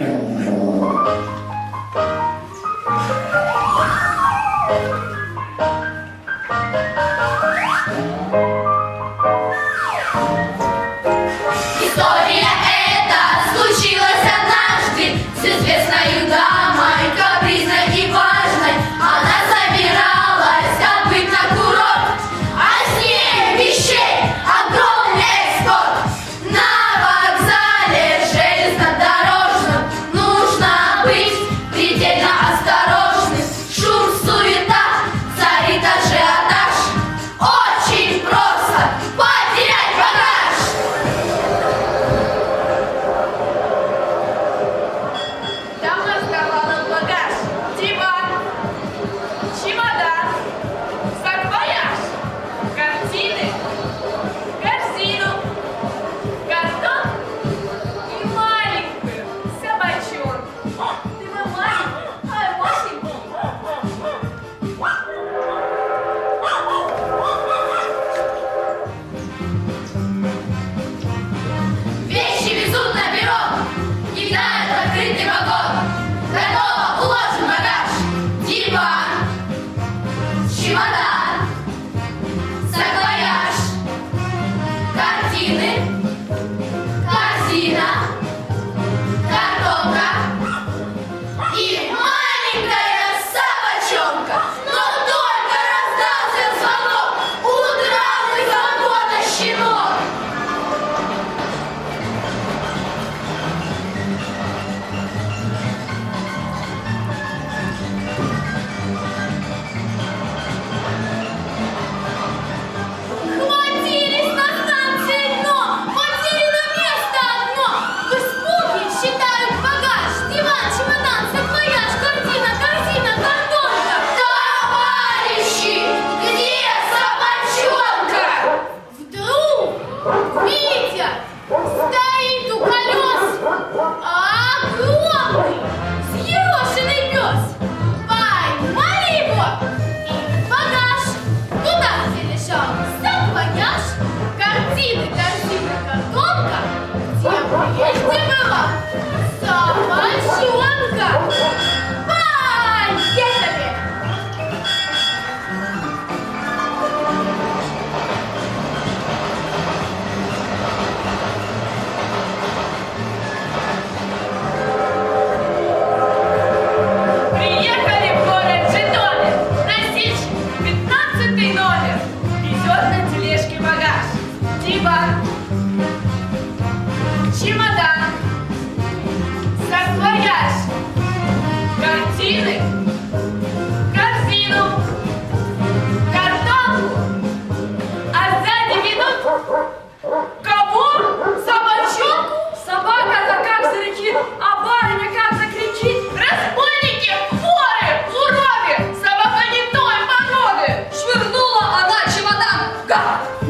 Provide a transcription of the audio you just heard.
É Thank Видят, стоит колес а огромный съерошенный пес. Поймали его и в багаж. Туда залежал саквояж, картины, корзина, картонка, где где была. Чемодан, чемодан, саквояж, картины, корзину, картон, а сзади ведут кого? Собачонку? Собака-то а как зарычит, а барыня как закричит. Разбойники, воры, уроды, собака не той породы. Швырнула она чемодан. Гад!